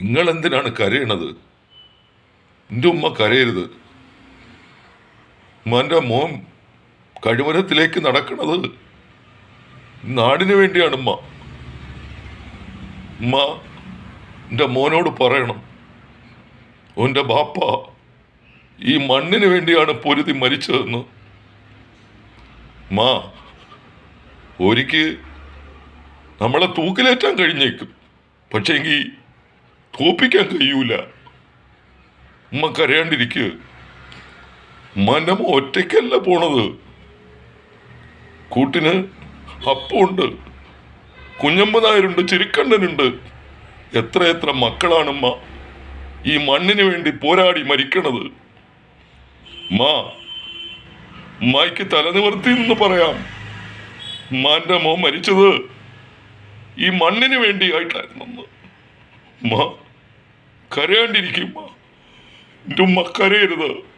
നിങ്ങൾ എന്തിനാണ് കരയണത്? എന്റെ ഉമ്മ കരയരുത്. ഉമ്മാന്റെ മോൻ കഴിമരത്തിലേക്ക് നടക്കണത് നാടിന് വേണ്ടിയാണ് ഉമ്മ. ഉമ്മ എന്റെ മോനോട് പറയണം. ഓന്റെ ബാപ്പ ഈ മണ്ണിന് വേണ്ടിയാണ് പൊരുതി മരിച്ചതെന്ന്. മാ ഒരിക്ക് നമ്മളെ തൂക്കിലേറ്റാൻ കഴിഞ്ഞേക്കും. പക്ഷേങ്കിൽ തോപ്പിക്കാൻ കഴിയൂല ഉമ്മ കരയാണ്ടിരിക്കുക മനം ഒറ്റയ്ക്കല്ല പോണത്. കൂട്ടിന് അപ്പുണ്ട് കുഞ്ഞമ്പനായരുണ്ട് ചിരിക്കണ്ണനുണ്ട്. എത്ര എത്ര മക്കളാണമ്മ ഈ മണ്ണിന് വേണ്ടി പോരാടി മരിക്കണത്. മാ ഉമ്മായിക്ക് തലനിവർത്തി എന്ന് പറയാം. മാന്റെ മോ മരിച്ചത് ഈ മണ്ണിന് വേണ്ടിയായിട്ടായിരുന്നു ഉമ്മ കരയാണ്ടിരിക്കും. എന്റെ ഉമ്മ കരയരുത്.